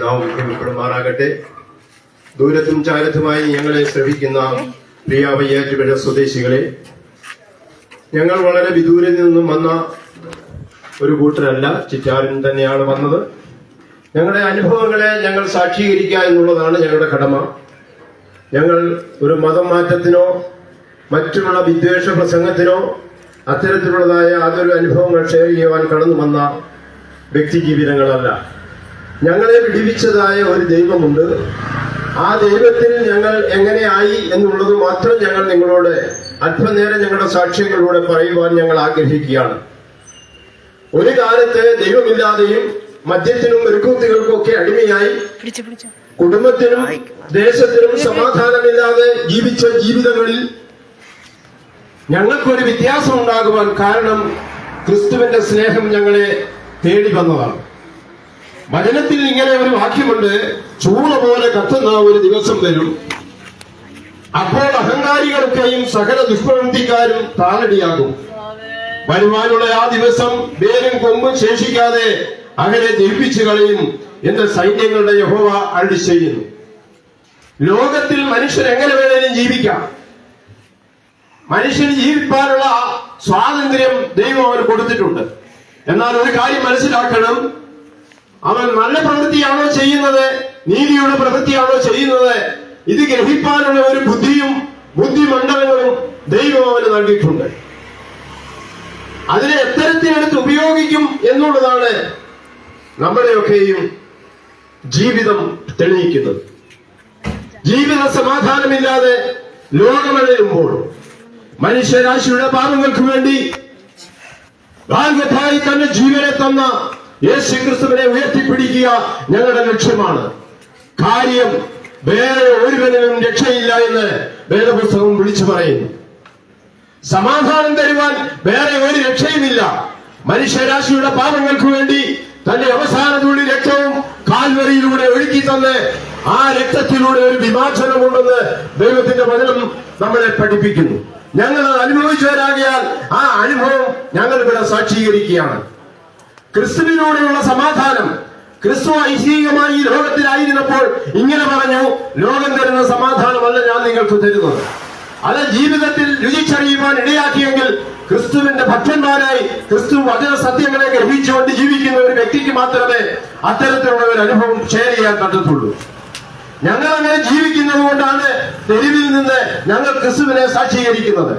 നാം മഹിമപ്പെടുമാറാകട്ടെ ദൂരത്തും ചാരത്തുമായി ഞങ്ങളെ ശ്രമിക്കുന്ന പ്രിയാവയ്യാറ്റുപുഴ സ്വദേശികളെ ഞങ്ങൾ വളരെ വിദൂരിൽ നിന്നും വന്ന ഒരു കൂട്ടരല്ല ചിറ്റാറിൽ തന്നെയാണ് വന്നത്. ഞങ്ങളുടെ അനുഭവങ്ങളെ ഞങ്ങൾ സാക്ഷീകരിക്കുക എന്നുള്ളതാണ് ഞങ്ങളുടെ കടമ. ഞങ്ങൾ ഒരു മതം മാറ്റത്തിനോ മറ്റുള്ള വിദ്വേഷ പ്രസംഗത്തിനോ അത്തരത്തിലുള്ളതായ അതൊരു അനുഭവങ്ങൾ ഷെയർ ചെയ്യുവാൻ കടന്നു വന്ന വ്യക്തി ജീവിതങ്ങളല്ല. ഞങ്ങളെ വിടിവിച്ചതായ ഒരു ദൈവമുണ്ട്. ആ ദൈവത്തിൽ ഞങ്ങൾ എങ്ങനെയായി എന്നുള്ളത് മാത്രം ഞങ്ങൾ നിങ്ങളോട് അല്പനേരം ഞങ്ങളുടെ സാക്ഷ്യങ്ങളിലൂടെ പറയുവാൻ ഞങ്ങൾ ആഗ്രഹിക്കുകയാണ്. ഒരു കാലത്ത് ദൈവമില്ലാതെയും മദ്യത്തിനും മെരുക്കൂത്തികൾക്കും ഒക്കെ അടിമയായി കുടുംബത്തിനും ദേശത്തിനും സമാധാനമില്ലാതെ ജീവിച്ച ജീവിതങ്ങളിൽ ഞങ്ങൾക്കൊരു വ്യത്യാസം ഉണ്ടാകുവാൻ കാരണം ക്രിസ്തുവിന്റെ സ്നേഹം ഞങ്ങളെ തേടി വന്നതാണ്. വചനത്തിൽ ഇങ്ങനെ ഒരു വാക്യമുണ്ട് ചൂള പോലെ കത്തുന്ന ഒരു ദിവസം വരും. അപ്പോൾ അഹങ്കാരികൾക്കെയും സകല ദുഷ്പ്രവൃത്തിക്കാരും താളടിയാകും വരുവാനുള്ള ആ ദിവസം വേരും കൊമ്പും ശേഷിക്കാതെ അങ്ങനെ ദഹിപ്പിച്ചു കളയും എന്ന് സൈന്യങ്ങളുടെ യഹോവ അരുളി ചെയ്യുന്നു. ലോകത്തിൽ മനുഷ്യൻ എങ്ങനെ വേണേലും ജീവിക്കാം. മനുഷ്യന് ജീവിക്കാനുള്ള സ്വാതന്ത്ര്യം ദൈവം അവന് കൊടുത്തിട്ടുണ്ട്. എന്നാൽ ഒരു കാര്യം മനസ്സിലാക്കണം. അവൻ നല്ല പ്രവൃത്തിയാണോ ചെയ്യുന്നത്? നീതിയുടെ പ്രവൃത്തിയാണോ ചെയ്യുന്നത്? ഇത് ഗ്രഹിപ്പാനുള്ള ഒരു ബുദ്ധിയും ബുദ്ധിമണ്ഡലങ്ങളും ദൈവം അവന് നൽകിയിട്ടുണ്ട്. അതിനെ എത്തരത്തിനടുത്ത് ഉപയോഗിക്കും എന്നുള്ളതാണ് നമ്മുടെയൊക്കെയും ജീവിതം തെളിയിക്കുന്നത്. ജീവിത സമാധാനമില്ലാതെ ലോകമഴയുമ്പോൾ മനുഷ്യരാശിയുടെ പാപങ്ങൾക്ക് വേണ്ടി ഭാഗ്യതായി തന്നെ ജീവനെ തന്ന യേശു ക്രിസ്തുവിനെ ഉയർത്തിപ്പിടിക്കുക ഞങ്ങളുടെ ലക്ഷ്യമാണ്. കാര്യം വേറെ ഒരുവനും രക്ഷയില്ല എന്ന് വേദപുസ്തകം വിളിച്ചു പറയുന്നു. സമാധാനം തരുവാൻ വേറെ ഒരു രക്ഷയുമില്ല. മനുഷ്യരാശിയുടെ പാപങ്ങൾക്ക് വേണ്ടി തന്റെ അവസാന തുള്ളി രക്തവും കാൽവരിയിലൂടെ ഒഴുക്കി തന്ന് ആ രക്തത്തിലൂടെ ഒരു വിമാചനമുണ്ടെന്ന് ദൈവത്തിന്റെ വചനം നമ്മളെ പഠിപ്പിക്കുന്നു. ഞങ്ങൾ അനുഭവിച്ചവരാകിയാൽ ആ അനുഭവം ഞങ്ങൾ ഇവിടെ സാക്ഷീകരിക്കുകയാണ്. ക്രിസ്തുവിനോടുള്ള സമാധാനം. ക്രിസ്തു ഐഹികമായി ഈ ലോകത്തിലായിരുന്നപ്പോൾ ഇങ്ങനെ പറഞ്ഞു ലോകം തരുന്ന സമാധാനമല്ല ഞാൻ നിങ്ങൾക്ക് തരുന്നത്. അത് ജീവിതത്തിൽ രുചിച്ചറിയുവാൻ ഇടയാക്കിയെങ്കിൽ ക്രിസ്തുവിന്റെ ഭക്തന്മാരായി ക്രിസ്തു വചന സത്യങ്ങളെ ഗ്രഹിച്ചുകൊണ്ട് ജീവിക്കുന്ന ഒരു വ്യക്തിക്ക് മാത്രമേ അത്തരത്തിലുള്ള ഒരു അനുഭവം ഷെയർ ചെയ്യാൻ പറ്റത്തുള്ളൂ. ഞങ്ങൾ അങ്ങനെ ജീവിക്കുന്നത് കൊണ്ടാണ് തെരുവിൽ നിന്ന് ഞങ്ങൾ ക്രിസ്തുവിനെ സാക്ഷീകരിക്കുന്നത്.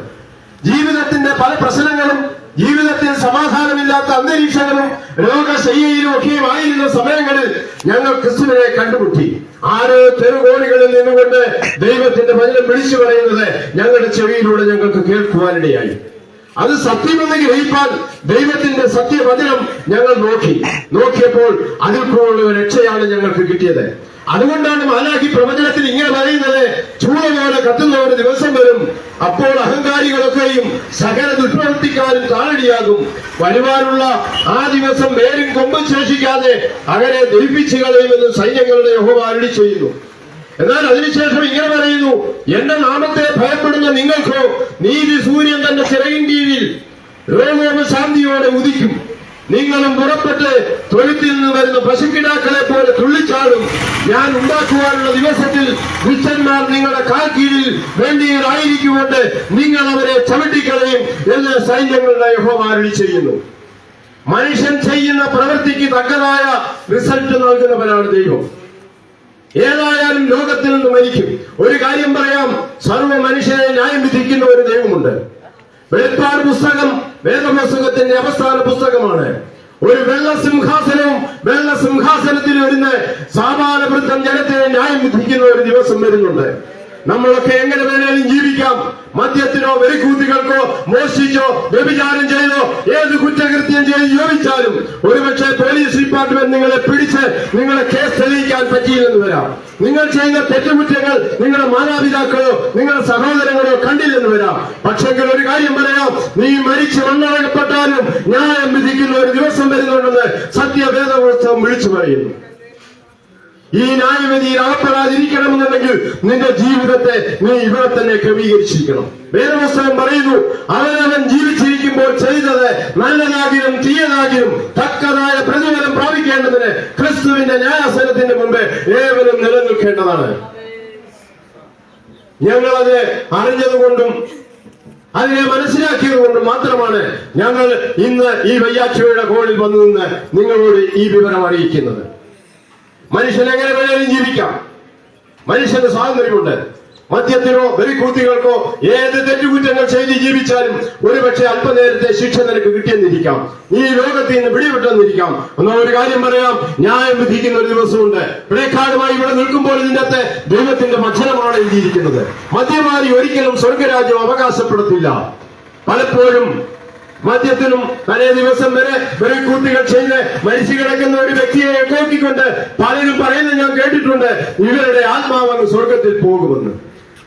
ജീവിതത്തിന്റെ പല പ്രശ്നങ്ങളും ജീവിതത്തിൽ സമാധാനമില്ലാത്ത അന്തരീക്ഷങ്ങളും രോഗശയ്യയിലും ഒക്കെയും ആയിരുന്ന സമയങ്ങളിൽ ഞങ്ങൾ ക്രിസ്തുവിനെ കണ്ടുമുട്ടി. ആരോ തെരുകോണികളിൽ നിന്നുകൊണ്ട് ദൈവത്തിന്റെ വചനം വിളിച്ചു പറയുന്നത് ഞങ്ങളുടെ ചെവിയിലൂടെ ഞങ്ങൾക്ക് കേൾക്കുവാനിടയായി. അത് സത്യമെന്ന് ഗ്രഹിപ്പാൻ ദൈവത്തിന്റെ സത്യവചനം ഞങ്ങൾ നോക്കി. നോക്കിയപ്പോൾ അതിൽ ഒരു രക്ഷയാണ് ഞങ്ങൾക്ക് കിട്ടിയത്. അതുകൊണ്ടാണ് മാലാഖി പ്രവചനത്തിൽ ഇങ്ങനെ പറയുന്നത് ചൂള പോലെ കത്തുന്ന ഒരു ദിവസം വരും അപ്പോൾ അഹങ്കാരികളൊക്കെയും സകല ദുഷ്പ്രവൃത്തിക്കാരും താഴടിയാകും വരുവാനുള്ള ആ ദിവസം വേരും കൊമ്പ് ശേഷിക്കാതെ അങ്ങനെ ദഹിപ്പിച്ചു കളയുമെന്ന് സൈന്യങ്ങളുടെ യഹോവ അരുളി ചെയ്യുന്നു. എന്നാൽ അതിനുശേഷം ഇങ്ങനെ പറയുന്നു എന്റെ നാമത്തെ ഭയപ്പെടുന്ന നിങ്ങൾക്കോ നീതി സൂര്യൻ തന്റെ ചിറകിൻ കീഴിൽ രോഗവും ശാന്തിയോടെ ഉദിക്കും. നിങ്ങളും പുറപ്പെട്ട് തൊഴുത്തിൽ നിന്ന് വരുന്ന പശുക്കിടാക്കളെ പോലെ തുള്ളിച്ചാടും. ഞാൻ ഉണ്ടാക്കുവാനുള്ള ദിവസത്തിൽ ദുഷ്ടന്മാർ നിങ്ങളുടെ കാൽ കീഴിൽ നിങ്ങൾ അവരെ ചവിട്ടിക്കളയും എന്ന് സൈന്യങ്ങളുടെ യഹോമാരളി ചെയ്യുന്നു. മനുഷ്യൻ ചെയ്യുന്ന പ്രവൃത്തിക്ക് തക്കതായ റിസൾട്ട് നൽകുന്നവനാണ് ദൈവം. ഏതായാലും ലോകത്തിൽ നിന്ന് മരിക്കും. ഒരു കാര്യം പറയാം. സർവ മനുഷ്യനെ ന്യായം വിധിക്കുന്ന ഒരു ദൈവമുണ്ട്. വെളിപ്പാട് പുസ്തകം വേദപുസ്തകത്തിന്റെ അവസാന പുസ്തകമാണ്. ഒരു വെള്ള സിംഹാസനവും വെള്ള സിംഹാസനത്തിൽ വരുന്ന സാമാന വൃദ്ധം ജനത്തെ ന്യായം വിധിക്കുന്ന ഒരു ദിവസം വരുന്നുണ്ട്. നമ്മളൊക്കെ എങ്ങനെ വേണേലും ജീവിക്കാം. മദ്യത്തിനോ വെറിക്കൂത്തികൾക്കോ മോഷ്ടിച്ചോ വ്യഭിചാരം ചെയ്തോ ഏത് കുറ്റകൃത്യം ചെയ്ത് ജീവിച്ചാലും ഒരുപക്ഷെ പോലീസ് ഡിപ്പാർട്ട്മെന്റ് നിങ്ങളെ പിടിച്ച് നിങ്ങളെ കേസ് തെളിയിക്കാൻ പറ്റിയില്ലെന്ന് വരാം. നിങ്ങൾ ചെയ്യുന്ന തെറ്റുകുറ്റങ്ങൾ നിങ്ങളുടെ മാതാപിതാക്കളോ നിങ്ങളുടെ സഹോദരങ്ങളോ കണ്ടില്ലെന്ന് വരാം. പക്ഷെങ്കിൽ ഒരു കാര്യം പറയാം. നീ മരിച്ച് മണ്ണടക്കപ്പെട്ടാലും ന്യായം വിധിക്കുന്ന ഒരു ദിവസം വരുന്നുണ്ടെന്ന് സത്യവേദപുസ്തകം വിളിച്ചു പറയുന്നു. ഈ ന്യായവിധിയിൽ അകപ്പെടാതിരിക്കണമെന്നുണ്ടെങ്കിൽ നിന്റെ ജീവിതത്തെ നീ ഇവിടെ തന്നെ ക്രമീകരിച്ചിരിക്കണം. വേദപുസ്തകം പറയുന്നു അവനവൻ ജീവിച്ചിരിക്കുമ്പോൾ ചെയ്തത് നല്ലതാകിലും തീയതാകിലും തക്കതായ പ്രതിഫലം പ്രാപിക്കേണ്ടതിന് ക്രിസ്തുവിന്റെ ന്യായാസനത്തിന്റെ മുമ്പ് ഏവരും നിലനിൽക്കേണ്ടതാണ്. ഞങ്ങളത് അറിഞ്ഞതുകൊണ്ടും അതിനെ മനസ്സിലാക്കിയത് കൊണ്ടും മാത്രമാണ് ഞങ്ങൾ ഇന്ന് ഈ വയ്യാച്ചയുടെ കോളിൽ വന്നു നിന്ന് നിങ്ങളോട് ഈ വിവരം അറിയിക്കുന്നത്. മനുഷ്യൻ എങ്ങനെ വേണേലും ജീവിക്കാം. മനുഷ്യന് സ്വാതന്ത്ര്യമുണ്ട്. മദ്യത്തിനോ വെറിക്കൂത്തികൾക്കോ ഏത് തെറ്റുകുറ്റങ്ങൾ ചെയ്ത് ജീവിച്ചാലും ഒരുപക്ഷെ അല്പനേരത്തെ ശിക്ഷ നിനക്ക് കിട്ടിയെന്നിരിക്കാം. ഈ ലോകത്തിൽ നിന്ന് പിടിവിട്ടെന്നിരിക്കാം എന്നാൽ ഒരു കാര്യം പറയാം. ന്യായം വിധിക്കുന്ന ഒരു ദിവസമുണ്ട്. പ്രേക്കാടുമായി ഇവിടെ നിൽക്കുമ്പോൾ ഇതിന്റെ ദൈവത്തിന്റെ ഭക്ഷണമാണ് എഴുതിയിരിക്കുന്നത്. മദ്യമാരി ഒരിക്കലും സ്വർഗരാജ്യം അവകാശപ്പെടുത്തില്ല. പലപ്പോഴും മദ്യത്തിനും തലേ ദിവസം വരെ വെറിക്കൂത്തികൾ ചെയ്ത് മരിച്ചു കിടക്കുന്ന ഒരു വ്യക്തിയെ കൂട്ടിക്കൊണ്ട് പലരും പറയുന്നത് ഞാൻ കേട്ടിട്ടുണ്ട്. ഇവരുടെ ആത്മാവ് സ്വർഗത്തിൽ പോകുമെന്ന്.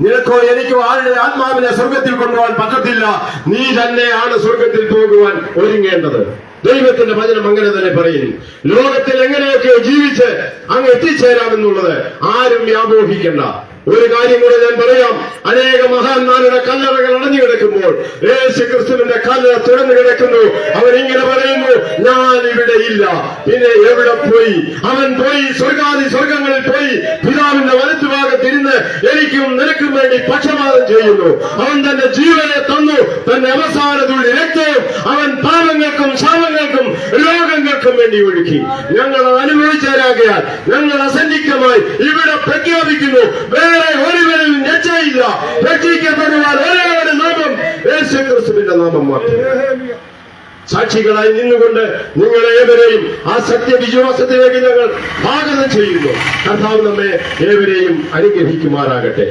നിനക്കോ എനിക്കോ ആരുടെ ആത്മാവിനെ സ്വർഗത്തിൽ കൊണ്ടുപോകാൻ പറ്റത്തില്ല. നീ തന്നെയാണ് സ്വർഗത്തിൽ പോകുവാൻ ഒരുങ്ങേണ്ടത്. ദൈവത്തിന്റെ വചനം അങ്ങനെ തന്നെ പറയുന്നു ലോകത്തിൽ എങ്ങനെയൊക്കെ ജീവിച്ച് അങ്ങ് എത്തിച്ചേരാമെന്നുള്ളത് ആരും വ്യാമോഹിക്കണ്ട. ഒരു കാര്യം കൂടെ ഞാൻ പറയാം. അനേക മഹാന്മാരുടെ കല്ലറകൾ അടഞ്ഞു കിടക്കുമ്പോൾ യേശു ക്രിസ്തുവിന്റെ കല്ലറ തുറന്നു കിടക്കുന്നു. അവൻ ഇങ്ങനെ പറയുന്നു ഞാൻ ഇവിടെ ഇല്ല. പിന്നെ എവിടെ പോയി? അവൻ പോയി സ്വർഗാദി സ്വർഗങ്ങളിൽ പോയി. പിതാവിന്റെ വലത്തുഭാഗത്തിരുന്ന് എനിക്കും നിനക്കും വേണ്ടി പക്ഷപാതം ചെയ്യുന്നു. അവൻ തന്റെ ജീവനെ തന്നു തന്റെ അവസാന അവൻ പാപങ്ങൾക്കും ശാപങ്ങൾക്കും രോഗങ്ങൾക്കും വേണ്ടി ഒഴുക്കി. ഞങ്ങൾ അനുഭവിച്ചവരാകയാൽ ഞങ്ങൾ അസന്നിഗ്ധമായി ഇവിടെ പ്രഖ്യാപിക്കുന്നു. വേറെ ഒരുവരിൽ രക്ഷയില്ല രക്ഷിക്കപ്പെടുവാൻ ഒരേ ഒരു നാമം യേശു ക്രിസ്തുവിന്റെ നാമം മാത്രം. സാക്ഷികളായി നിന്നുകൊണ്ട് നിങ്ങൾ ഏവരെയും ആ സത്യവിശ്വാസത്തിലേക്ക് ഞങ്ങൾ സ്വാഗതം ചെയ്യുന്നു. കർത്താവ് നമ്മെ ഏവരെയും അനുഗ്രഹിക്കുമാറാകട്ടെ.